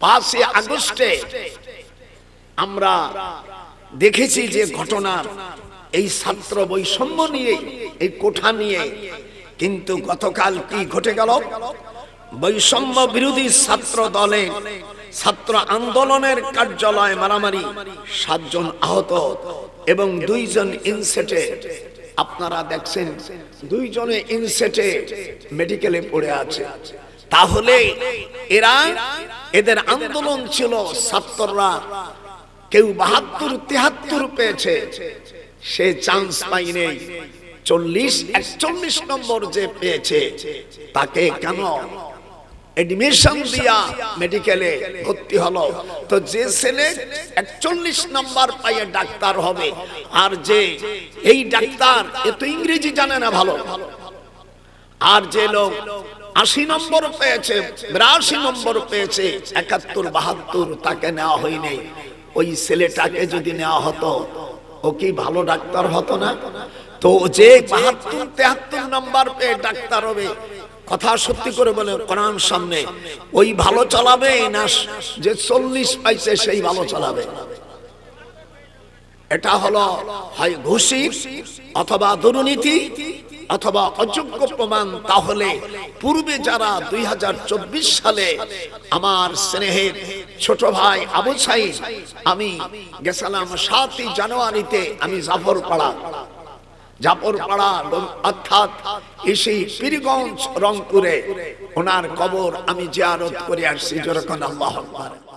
পাঁচই আগস্টে আমরা দেখেছি যে ঘটনা এই ছাত্র বৈষম্য নিয়ে, এই কোঠা নিয়ে কিন্তু গতকাল কি ঘটে গেল? বৈষম্য বিরোধী ছাত্র দলে ছাত্র আন্দোলনের কার্যালয় মারামারি, সাতজন আহত এবং দুইজন ইনসেটে আপনারা দেখছেন, দুইজনে ইনসেটে মেডিকেলে পড়ে আছে। তাহলে এরা এদের আন্দোলন ছিল ছাত্ররা কেউ বাহাত্তর, তিহাত্তর পেয়েছে। সে চান্স পাইনি চল্লিশ, একচল্লিশ নম্বর যে পেয়েছে, তাকে কেন এডমিশন দিয়া মেডিকেলে ভর্তি হলো? তো যে ছেলে একচল্লিশ নাম্বার পাইয়ে ডাক্তার হবে, আর যে এই ডাক্তার, এ ইংরেজি জানে না ভালো। আর যে লোক আশি নম্বর পেয়েছে, বিরাশি নম্বর পেয়েছে, একাত্তর, বাহাত্তর, তাকে নেওয়া হয়নি। ওই ছেলেটাকে যদি নেওয়া হতো, ও কি ভালো ডাক্তার হতো না? তো যে বাহাত্তর, তেহাত্তর নাম্বার পেয়ে ডাক্তার হবে, কথা সত্যি করে বলে কোরআন সামনে, ওই ভালো চালাবে না যে চল্লিশ পাইছে সেই ভালো চালাবে? এটা হলো হয় ঘুষি অথবা দুর্নীতি অথবা অযোগ্য প্রমাণ, তাহলে পূর্বে যারা দুই সালে আমার স্নেহের ছোট ভাই আবু সাইদ, আমি গেছিলাম সাতই জানুয়ারিতে আমি জাফর পাড়া জাফর পাড়া অর্থাৎ এসে পীরগঞ্জ রংপুরে ওনার কবর আমি জিয়ারত করে আসছি যেরকম আল্লাহ